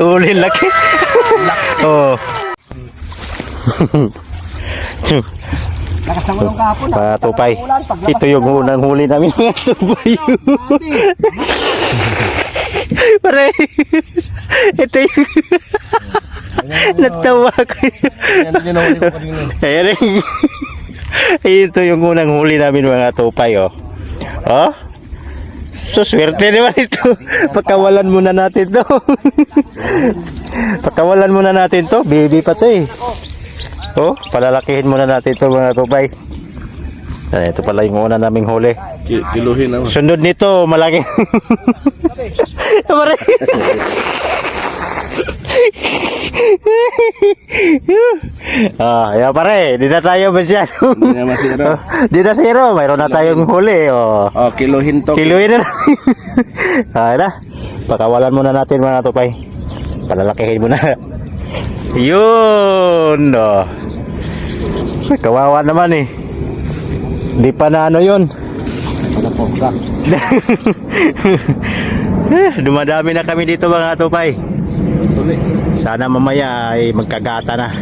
Huli laki. oh. Nakasama ng kahapon. Patupay. Ito yung unang huli namin mga tupay. Pare. Ito yung... Natawa ko. Ayan. Ito yung unang huli namin mga tupay oh. Oh? So swerte naman ito. Pagkawalan muna natin to. Pagkawalan muna natin to. Baby pa to eh. Oh, palalakihin muna natin to mga tupay. Ayan, ito pala yung una naming huli. Ki- Kiluhin naman. Sunod nito, malaki. Ah, ya pare, di na tayo masyado. Hindi na masira. di na mayroon na tayong huli. Oh. Oh, kiluhin to. Kiluin na. ah, na. Pakawalan muna natin mga tupay. Palalakihin muna. Yun. Oh. Kawawa naman eh. Di pa na ano yun. Eh, Dumadami na kami dito mga tupay. Sana mamaya ay magkagata na.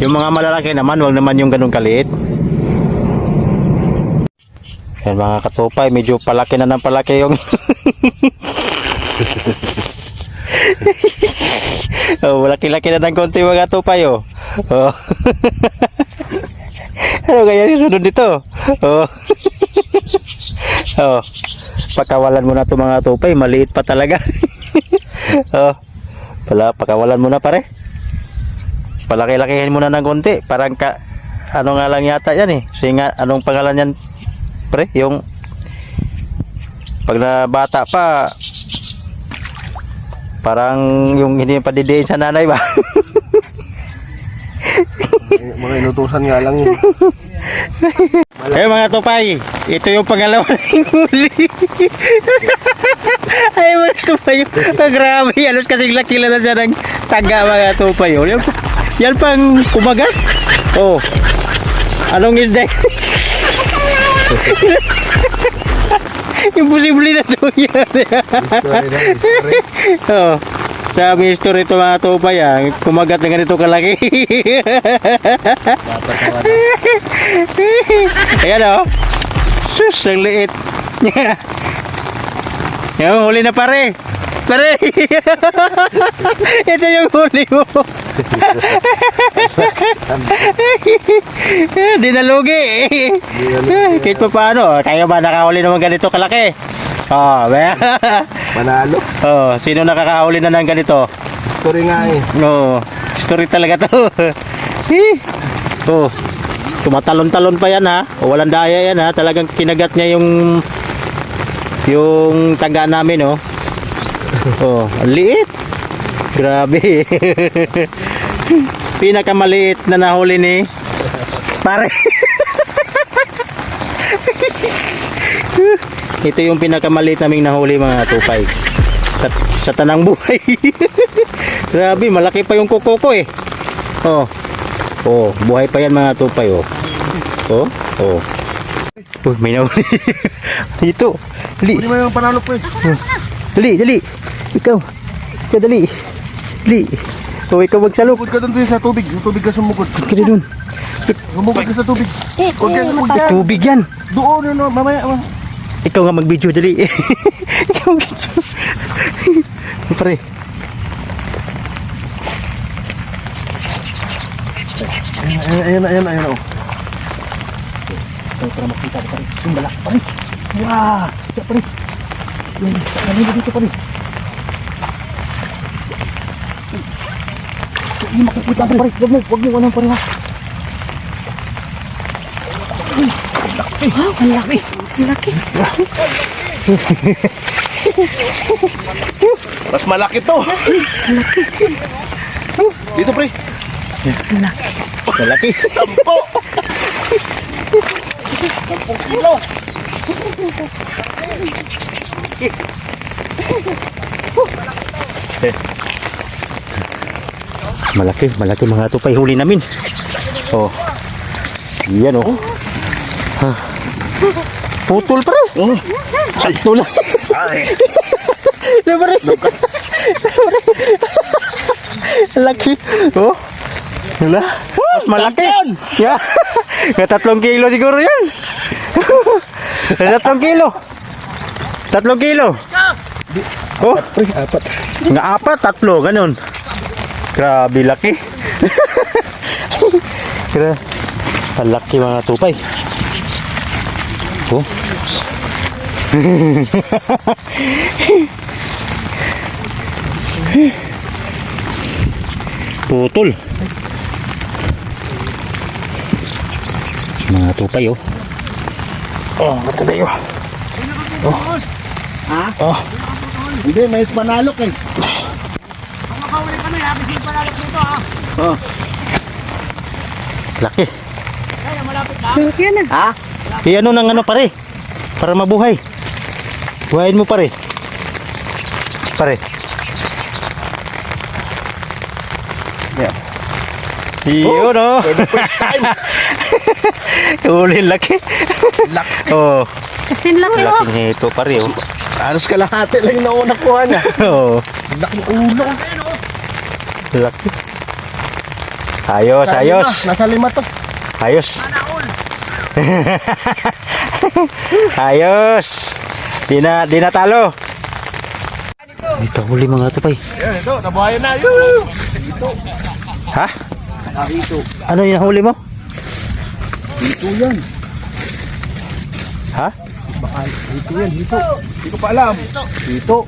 Yung mga malalaki naman, wag naman yung ganun kaliit. Yan mga katupay, medyo palaki na ng palaki yung... oh, malaki-laki na ng konti mga tupay oh. oh. ano kaya yung sunod dito? Oh. oh. Pakawalan mo na to mga tupay, maliit pa talaga. oh. Pala, pakawalan mo na pare. Palaki-lakihin mo na ng konti. Parang ka, ano nga lang yata yan eh. Kasi nga, anong pangalan yan pre? Yung, pag na bata pa, parang yung hindi pa didiin sa nanay ba? Mga inutusan nga lang yun. Eh mga tupay, ito yung pangalawa ng huli. Ay mga tupay, oh, grabe, alos kasing laki na siya ng taga mga tupay. Oh. Yan, yan pang kumagat. Oh, anong isda? Imposible na to yan. oh, sabi ito mga tupay ah, kumagat na ganito kalaki. Ayan o. Sus, ang liit. Yung huli na pare. Pare. Ito yung huli mo. Di nalugi. Kahit pa paano. Kayo ba nakahuli naman ganito kalaki? Oh? Manalo. Oh, sino nakakahuli na ng ganito? Story nga eh. No, story talaga to. Eh, oh, tumatalon-talon pa yan ha. O, walang daya yan ha. Talagang kinagat niya yung yung taga namin oh. Oh, ang liit. Grabe. Pinakamaliit na nahuli ni pare. Ito yung pinakamaliit naming nahuli mga tupay. Sa, sa tanang buhay. Grabe, malaki pa yung kuko ko eh. Oh. Oh, buhay pa yan mga tupay oh. Oh, oh. Oh, may nahuli. Dito. Dali, Hindi mo yung panalo po eh. dali, dali. Ikaw. Ikaw dali. Dali. Oh, ikaw magsalok. Sumukod ka doon sa tubig. Yung tubig ka sumukod. Kaya dun. Sumukod ka sa tubig. Huwag yan, huwag yan. Tubig yan. Doon, yun, oh, mamaya. Ikaw nga mag-video dali. Ikaw mag-video. Pare. Ayan, ayan, ayan, ayan, oh. Para makita ko pare. Yung bala. Pare. Wah. Siya pare. Yan. Ano ba dito pare? Hindi makikita pare. Huwag mo. Huwag mo. Anong pare ha? Wow, ang laki. Ang laki. Mas malaki to. Dito, pre. Malaki. Sampo. Sampung kilo. Malaki. Malaki mga tupay. Huli namin. Oh. Yan oh. Ha. Putol pare. Oh. Sakto lang. Ay. Pare? Laki. Oh. Wala. Mas malaki. Yeah. Nga tatlong kilo siguro yan. tatlong kilo. Tatlong kilo. Oh. Pre, apat. Nga apat, tatlo, ganun. Grabe laki. Grabe. Ang laki mga tupay. Oh. Putol. Mga tupay oh. Oh, ito tayo. Ha? Oh, Hindi, may panalok eh. Oh. laki. Sulit yan ah. Ha? Eh ano nang ano pare? Para mabuhay. Buhayin mo pare. Pare. Yeah. Yun oh. First time. Uli laki. Laki. oh, Kasi laki oh. laking hito pare oh. Alos kalahati lang yung nauna kuha niya. oh, Laki ng ulo. laki. Ayos, Sa ayos. lima, Nasa lima to. Ayos. ayos. Di na, di na talo. Ito huli mga tupay. Ito. Nabuhayan na. Yoo! Ha? Nakahito. Ano yung huli mo? Hito yan. Ha? Baka hito yan, hito. Hindi ko pa alam. Hito.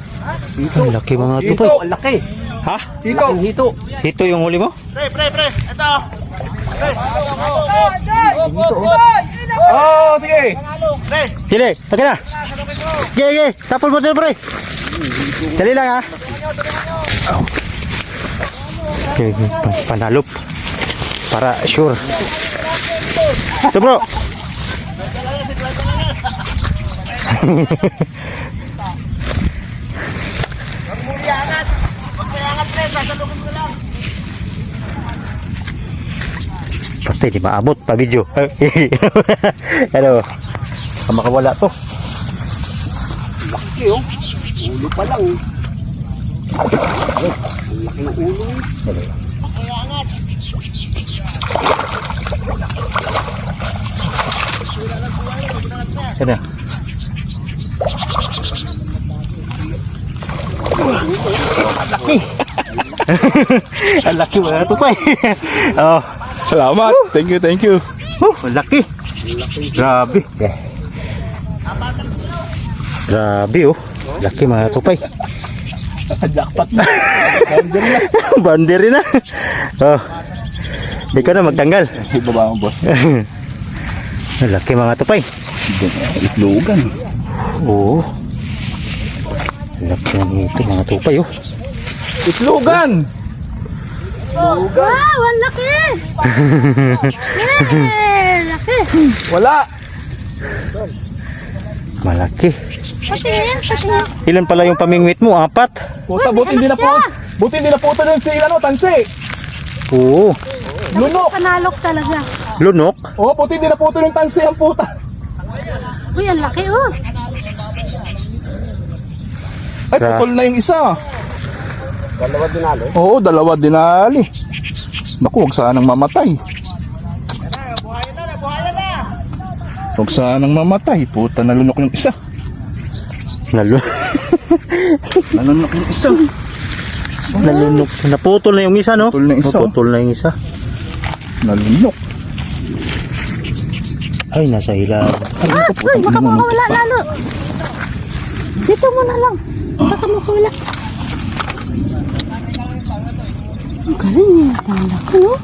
Hito. Ang laki mga Hito, tupay. ang laki. Ha? Hito. Hito. Ito yung huli mo? Pre, pre, pre. Ito. Hito. Oh, sige. Pre. Sige, okay na. Sige, sige. Tapon mo dito, pre. Dali lang, ha. Okay, pan- panalop. Para sure. Ito, bro. Pasti di maabot pa video. ano? Makawala to. Laki oh. Ulo pa lang. Laki ng ulo. Ano? Laki. Ang laki wala to pa eh. oh, Salamat. Thank you, thank you. oh, ang laki. Grabe. Grabe oh. Laki mga tupay. Jackpot na. Order na. Oh. Di ka na magtanggal. Ibaba mo, boss. Ang laki mga tupay. Itlogan. Oo. Laki ng ito mga tupay oh. Itlogan! Wow, ang laki. Laki. Wala! Malaki. Pati yan, pati yan. Ilan pala yung pamingwit mo? Apat? Puta, buti hindi na po. Buti hindi na po doon si ano, tansi. Oo. Lunok. Panalok talaga. Lunok. Oo, puti hindi na po yung tansi ang puta. Uy, ang laki oh. Ay, putol na yung isa. Dalawa dinali? Oo, dalawa dinali. Naku, huwag sanang mamatay. Huwag sanang mamatay. Puta, nalunok yung isa. Nalu Nalunok yung isa. Nalunok. Naputol na yung isa, no? Naputol na yung isa. Naputol na yung isa. Nalunok. Ay, nasa ilalim. Ay, Ah, uy, baka makawala lalo. Dito muna lang. Baka makawala. Ang galing niya. Ang laki oh.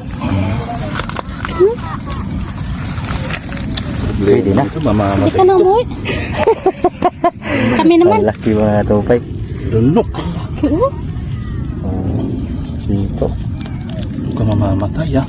Pwede na. Hindi ka na umuwi. Kami naman. Ang laki mga tupay. Lunok. Oo. Oh, dito. Huwag ka mamamatay, ah.